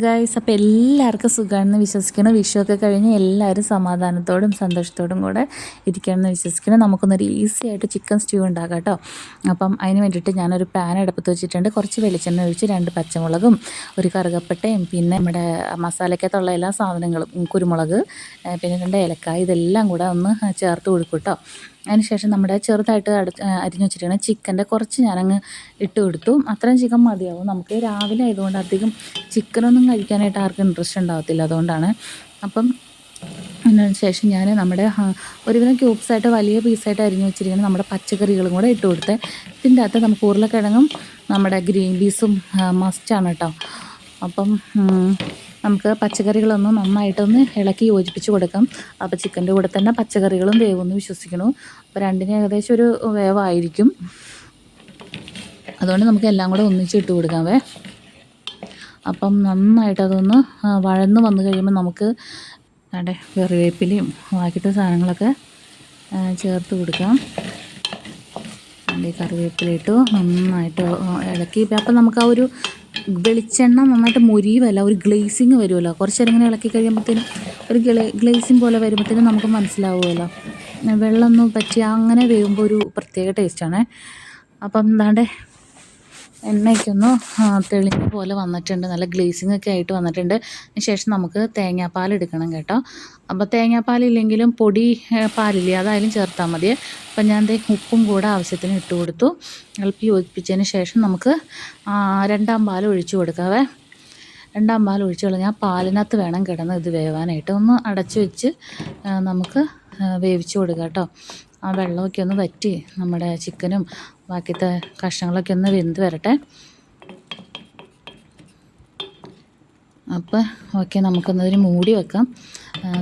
Guys അപ്പോൾ എല്ലാവർക്കും സുഖമാണെന്ന് വിശ്വസിക്കണം വിഷുവൊക്കെ കഴിഞ്ഞ് എല്ലാവരും സമാധാനത്തോടും സന്തോഷത്തോടും കൂടെ ഇരിക്കണമെന്ന് വിശ്വസിക്കണം നമുക്കൊന്നൊരു ഈസി ആയിട്ട് ചിക്കൻ സ്റ്റ്യൂ ഉണ്ടാക്കാം കേട്ടോ. അപ്പം അതിന് വേണ്ടിയിട്ട് ഞാനൊരു പാൻ അടുപ്പത്ത് വെച്ചിട്ടുണ്ട്. കുറച്ച് വെളിച്ചെണ്ണ ഒഴിച്ച് രണ്ട് പച്ചമുളകും ഒരു കറുകപ്പട്ടയും പിന്നെ നമ്മുടെ മസാലയ്ക്കകത്തുള്ള എല്ലാ സാധനങ്ങളും കുരുമുളക് പിന്നെ രണ്ട് ഏലക്കായ ഇതെല്ലാം കൂടെ ഒന്ന് ചേർത്ത് കൊടുക്കും കേട്ടോ. അതിന് ശേഷം നമ്മുടെ ചെറുതായിട്ട് അടു അരിഞ്ഞു വെച്ചിരിക്കുന്ന ചിക്കന്റെ കുറച്ച് ഞാനങ്ങ് ഇട്ട് കൊടുത്തു. അത്രയും ചിക്കൻ മതിയാവും. നമുക്ക് രാവിലെ ആയതുകൊണ്ട് അധികം ചിക്കനൊന്നും കഴിക്കാനായിട്ട് ആർക്കും ഇൻട്രസ്റ്റ് ഉണ്ടാകത്തില്ല അതുകൊണ്ടാണ്. അപ്പം അതിനു ശേഷം ഞാൻ നമ്മുടെ ഒരുവിധം ക്യൂബ്സായിട്ട് വലിയ പീസായിട്ട് അരിഞ്ഞു വെച്ചിരിക്കുന്ന നമ്മുടെ പച്ചക്കറികളും കൂടെ ഇട്ട് കൊടുത്തേ ഇതിന്റെ അകത്ത് നമുക്ക് ഉരുളക്കിഴങ്ങും നമ്മുടെ ഗ്രീൻ പീസും മസ്റ്റാണ് കേട്ടോ അപ്പം നമുക്ക് പച്ചക്കറികളൊന്ന് നന്നായിട്ടൊന്ന് ഇളക്കി യോജിപ്പിച്ച് കൊടുക്കാം. അപ്പോൾ ചിക്കന്റെ കൂടെ തന്നെ പച്ചക്കറികളും വേവെന്ന് വിശ്വസിക്കണു അപ്പോൾ രണ്ടിന് ഏകദേശം ഒരു വേവായിരിക്കും. അതുകൊണ്ട് നമുക്ക് എല്ലാം കൂടെ ഒന്നിച്ച് ഇട്ട് കൊടുക്കാവേ. അപ്പം നന്നായിട്ട് അതൊന്ന് വഴന്ന് വന്നു കഴിയുമ്പോൾ നമുക്ക് അവിടെ കറിവേപ്പിലയും ബാക്കിത്തെ സാധനങ്ങളൊക്കെ ചേർത്ത് കൊടുക്കാം. കറിവേപ്പില ഇട്ടു നന്നായിട്ട് ഇളക്കി. അപ്പം നമുക്ക് ആ ഒരു വെളിച്ചെണ്ണ നന്നായിട്ട് മുരിയുമല്ല ഒരു ഗ്ലേസിങ് വരുമല്ലോ കുറച്ച് നേരം ഇങ്ങനെ ഇളക്കി കഴിയുമ്പോഴത്തേനും ഒരു ഗ്ലേ ഗ്ലേസിങ് പോലെ വരുമ്പോഴത്തേനും നമുക്ക് മനസ്സിലാവുമല്ലോ വെള്ളമൊന്നും പറ്റി അങ്ങനെ വേകുമ്പോൾ ഒരു പ്രത്യേക ടേസ്റ്റാണ് അപ്പം എന്താണ്ട് എണ്ണയ്ക്കൊന്ന് തെളിഞ്ഞ പോലെ വന്നിട്ടുണ്ട്. നല്ല ഗ്ലേസിങ് ഒക്കെ ആയിട്ട് വന്നിട്ടുണ്ട്. ശേഷം നമുക്ക് തേങ്ങാപ്പാൽ എടുക്കണം കേട്ടോ. അപ്പോൾ തേങ്ങാപ്പാലില്ലെങ്കിലും പൊടി പാലില്ലേ? അതായാലും ചേർത്താൽ മതി. അപ്പം ഞാൻ ദേ ഉപ്പും കൂടെ ആവശ്യത്തിന് ഇട്ട് കൊടുത്തു. ഇളപ്പി യോജിപ്പിച്ചതിന് ശേഷം നമുക്ക് രണ്ടാം പാൽ ഒഴിച്ചു കൊടുക്കാവേ. രണ്ടാം പാൽ ഒഴിച്ച് കളഞ്ഞാൽ പാലിനകത്ത് വേണം കിടന്ന് ഇത് വേവാനായിട്ട്. ഒന്ന് അടച്ചു വെച്ച് നമുക്ക് വേവിച്ചു കൊടുക്കാം കേട്ടോ. ആ വെള്ളമൊക്കെ ഒന്ന് വറ്റി നമ്മുടെ ചിക്കനും ബാക്കിത്തെ കഷ്ണങ്ങളൊക്കെ ഒന്ന് വെന്ത് വരട്ടെ. അപ്പോൾ ഓക്കെ നമുക്കൊന്നതിന് മൂടി വെക്കാം.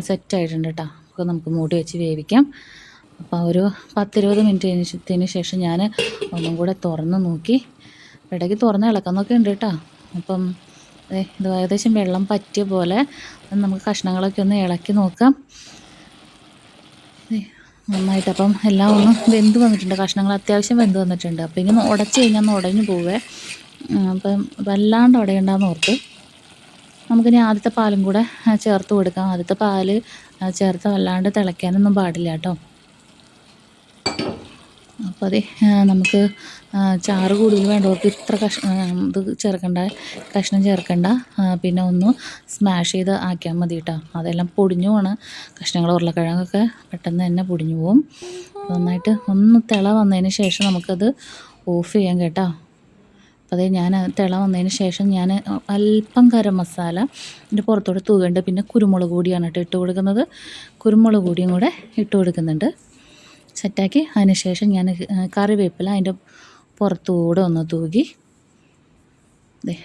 സെറ്റായിട്ടുണ്ട് കേട്ടോ അപ്പോൾ നമുക്ക് മൂടി വെച്ച് വേവിക്കാം. അപ്പോൾ ഒരു പത്തിരുപത് മിനിറ്റിന് ശേഷം ഞാൻ ഒന്നും കൂടെ തുറന്ന് നോക്കി. ഇടയ്ക്ക് തുറന്ന് ഇളക്കുന്നൊക്കെ ഉണ്ട് കേട്ടോ അപ്പം ഇത് ഏകദേശം വെള്ളം പറ്റിയ പോലെ നമുക്ക് കഷ്ണങ്ങളൊക്കെ ഒന്ന് ഇളക്കി നോക്കാം. നന്നായിട്ട്. അപ്പം എല്ലാം ഒന്ന് വെന്ത് വന്നിട്ടുണ്ട്. കഷ്ണങ്ങൾ അത്യാവശ്യം വെന്ത് വന്നിട്ടുണ്ട്. അപ്പം ഇനി ഉടച്ച് കഴിഞ്ഞാൽ ഒന്ന് ഉടഞ്ഞു പോവേ. അപ്പം വല്ലാണ്ട് ഉടയണ്ടെന്ന് ഓർത്ത്. നമുക്കിനി ആദ്യത്തെ പാലും കൂടെ ചേർത്ത് കൊടുക്കാം. ആദ്യത്തെ പാൽ ചേർത്ത് വല്ലാണ്ട് തിളയ്ക്കാനൊന്നും പാടില്ല കേട്ടോ. അപ്പോൾ അതെ നമുക്ക് ചാറ് കൂടുതൽ വേണ്ടവർക്ക് ഇത്ര കഷ്ണം ഇത് ചേർക്കണ്ട കഷ്ണം ചേർക്കണ്ട. പിന്നെ ഒന്ന് സ്മാഷ് ചെയ്ത് ആക്കിയാൽ മതി കേട്ടോ അതെല്ലാം പൊടിഞ്ഞു പോണ്. കഷ്ണങ്ങൾ ഉരുളക്കിഴങ്ങൊക്കെ പെട്ടെന്ന് തന്നെ പൊടിഞ്ഞു പോവും. നന്നായിട്ട് ഒന്ന് തിള വന്നതിന് ശേഷം നമുക്കത് ഓഫ് ചെയ്യാം കേട്ടോ. അപ്പോൾ അതെ ഞാൻ തിള വന്നതിന് ശേഷം ഞാൻ അല്പം ഗരം മസാല ഇതിന്റെ പുറത്തോട്ട് തൂകുന്നുണ്ട് പിന്നെ കുരുമുളക് പൊടിയാണ് കേട്ടോ ഇട്ട് കൊടുക്കുന്നത്. കുരുമുളക് പൊടിയും കൂടെ ഇട്ട് കൊടുക്കുന്നുണ്ട്. സെറ്റാക്കി. അതിന് ശേഷം ഞാൻ കറിവേപ്പില അതിന്റെ പുറത്തുകൂടെ ഒന്ന് തൂകി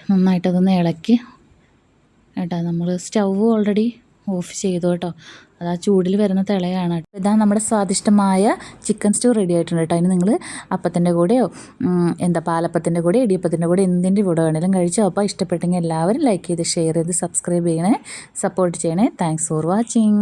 നന്നായിട്ടതൊന്ന് ഇളക്കി. കേട്ടോ നമ്മൾ സ്റ്റൗ ഓൾറെഡി ഓഫ് ചെയ്തു കേട്ടോ. അത് ആ ചൂടിൽ വരുന്ന തിളയാണ്. ഇതാ നമ്മുടെ സ്വാദിഷ്ടമായ ചിക്കൻ സ്റ്റൂ റെഡി ആയിട്ടുണ്ട് കേട്ടോ. അതിന് നിങ്ങൾ അപ്പത്തിന്റെ കൂടെയോ എന്താ പാലപ്പത്തിന്റെ കൂടെ ഇടിയപ്പത്തിന്റെ കൂടെ എന്തിന്റെ കൂടെ വേണേലും കഴിച്ചോ. അപ്പോൾ ഇഷ്ടപ്പെട്ടെങ്കിൽ എല്ലാവരും ലൈക്ക് ചെയ്ത് ഷെയർ ചെയ്ത് സബ്സ്ക്രൈബ് ചെയ്യണേ സപ്പോർട്ട് ചെയ്യണേ. Thanks for watching